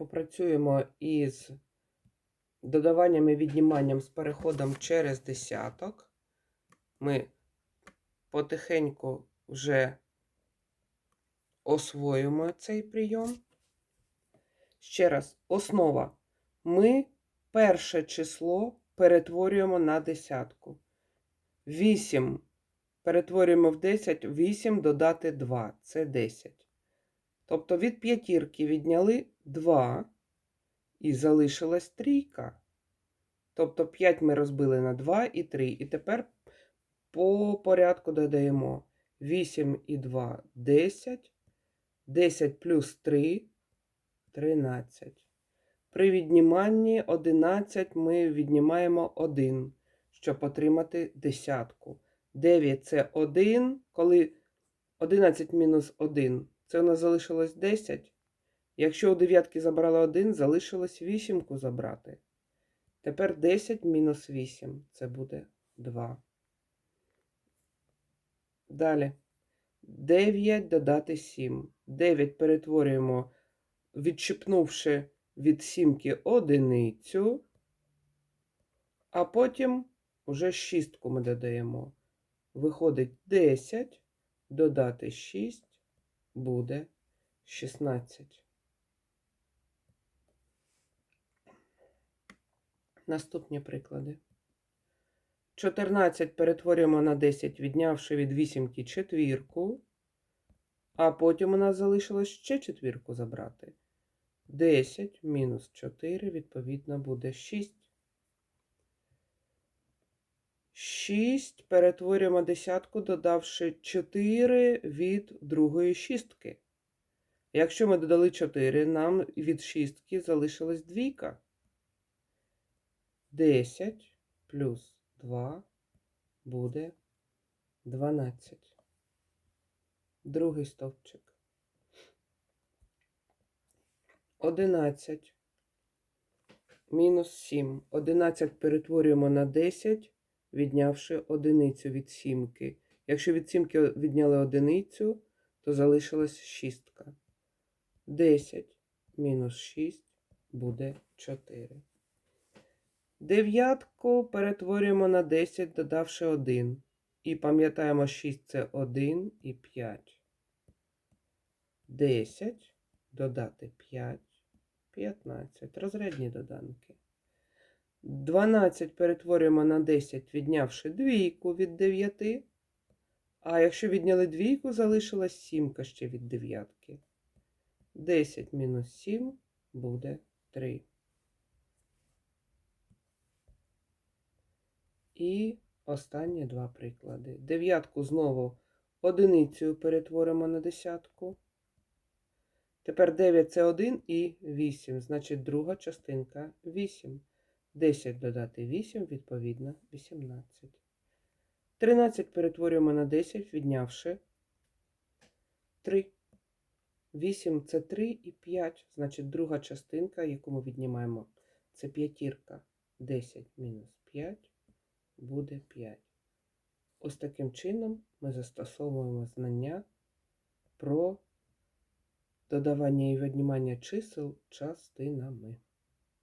попрацюємо із додаванням і відніманням з переходом через десяток. Ми потихеньку вже освоїмо цей прийом. Ще раз, основа. Ми перше число перетворюємо на десятку. 8 перетворюємо в 10, 8 додати 2 це 10. Тобто від п'ятірки відняли 2 і залишилась трійка. Тобто 5 ми розбили на 2 і 3. І тепер по порядку додаємо 8 і 2 10. 10 плюс 3 13. При відніманні 11 ми віднімаємо 1, щоб отримати десятку. 9 це 1, коли 11 мінус 1, це у нас залишилось 10. Якщо у дев'ятки забрали 1, залишилось 8 забрати. Тепер 10 мінус 8, це буде 2. Далі. 9 додати 7. 9 перетворюємо, відчіпнувши від сімки одиницю, а потім уже шістку ми додаємо. Виходить 10, додати 6 буде 16. Наступні приклади. 14 перетворюємо на 10, віднявши від вісімки четвірку, а потім у нас залишилось ще четвірку забрати. 10 мінус 4, відповідно, буде 6. 6 перетворюємо десятку, додавши 4 від другої шістки. Якщо ми додали 4, нам від шістки залишилась двійка. 10 плюс 2 буде 12. Другий стовпчик. 11 мінус 7. 11 перетворюємо на 10, віднявши одиницю від сімки. Якщо від сімки відняли одиницю, то залишилась шістка. 10 мінус 6 буде 4. Дев'ятку перетворюємо на 10, додавши 1. І пам'ятаємо, 6 це 1 і 5. 10 додати 5, 15. Розрядні доданки. 12 перетворюємо на 10, віднявши двійку від 9. А якщо відняли двійку, залишилась сімка ще від дев'ятки. 10 мінус 7 буде 3. І останні два приклади. Дев'ятку знову одиницею перетворимо на десятку. Тепер 9 це 1 і 8, значить друга частинка 8. 10 додати 8, відповідно, 18. 13 перетворюємо на 10, віднявши 3. 8 це 3 і 5, значить друга частинка, яку ми віднімаємо, це п'ятірка. 10 мінус 5 буде 5. Ось таким чином ми застосовуємо знання про додавання і віднімання чисел частинами.